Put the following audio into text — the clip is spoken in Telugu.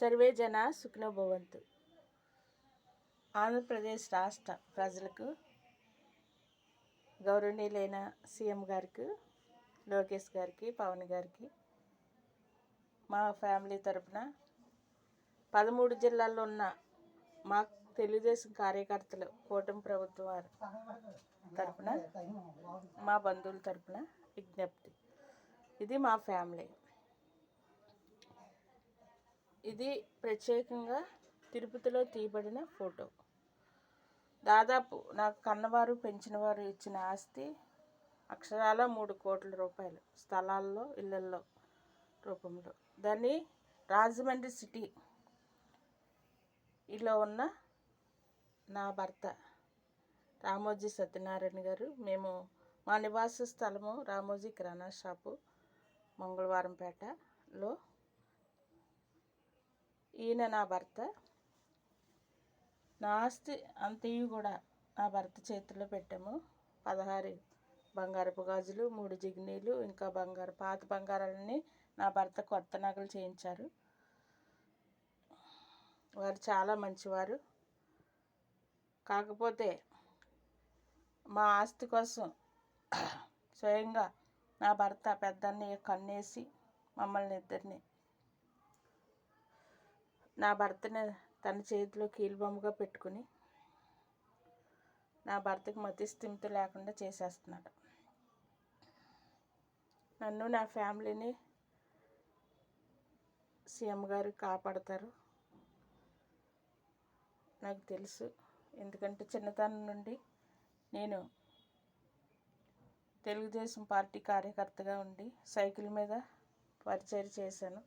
సర్వే జన సుఖినో భవంతు ఆంధ్రప్రదేశ్ రాష్ట్ర ప్రజలకు గౌరవనీయులైన సీఎం గారికి లోకేష్ గారికి పవన్ గారికి మా ఫ్యామిలీ తరపున పదమూడు జిల్లాల్లో ఉన్న మా తెలుగుదేశం కార్యకర్తలు కూటమి ప్రభుత్వం వారు తరపున మా బంధువుల తరపున విజ్ఞప్తి. ఇది మా ఫ్యామిలీ. ఇది ప్రత్యేకంగా తిరుపతిలో తీయబడిన ఫోటో. దాదాపు నాకు కన్నవారు పెంచినవారు ఇచ్చిన ఆస్తి అక్షరాల మూడు కోట్ల రూపాయలు స్థలాల్లో ఇళ్ళల్లో రూపంలో. దాన్ని రాజమండ్రి సిటీ ఇలా ఉన్న నా భర్త రామోజీ సత్యనారాయణ గారు. మేము మా నివాస స్థలము రామోజీ కిరాణా షాపు మంగళవారంపేటలో ఈయన నా భర్త. నా ఆస్తి అంతయు కూడా నా భర్త చేతిలో పెట్టాము. పదహారు బంగారపు గాజులు మూడు జిగ్నీలు ఇంకా బంగారు పాత బంగారాలని నా భర్త కొత్త నగలు చేయించారు. వారు చాలా మంచివారు. కాకపోతే మా ఆస్తి కోసం స్వయంగా నా భర్త పెద్దన్నయ్య కన్నేసి మమ్మల్ని ఇద్దరిని నా భర్తని తన చేతిలో కీలుబొమ్మగా పెట్టుకుని నా భర్తకు మతి స్థిమిత లేకుండా చేసేస్తున్నాడు. నన్ను నా ఫ్యామిలీని సీఎం గారు కాపాడతారు. నాకు తెలుసు. ఎందుకంటే చిన్నతనం నుండి నేను తెలుగుదేశం పార్టీ కార్యకర్తగా ఉండి సైకిల్ మీద పరిచయం చేశాను.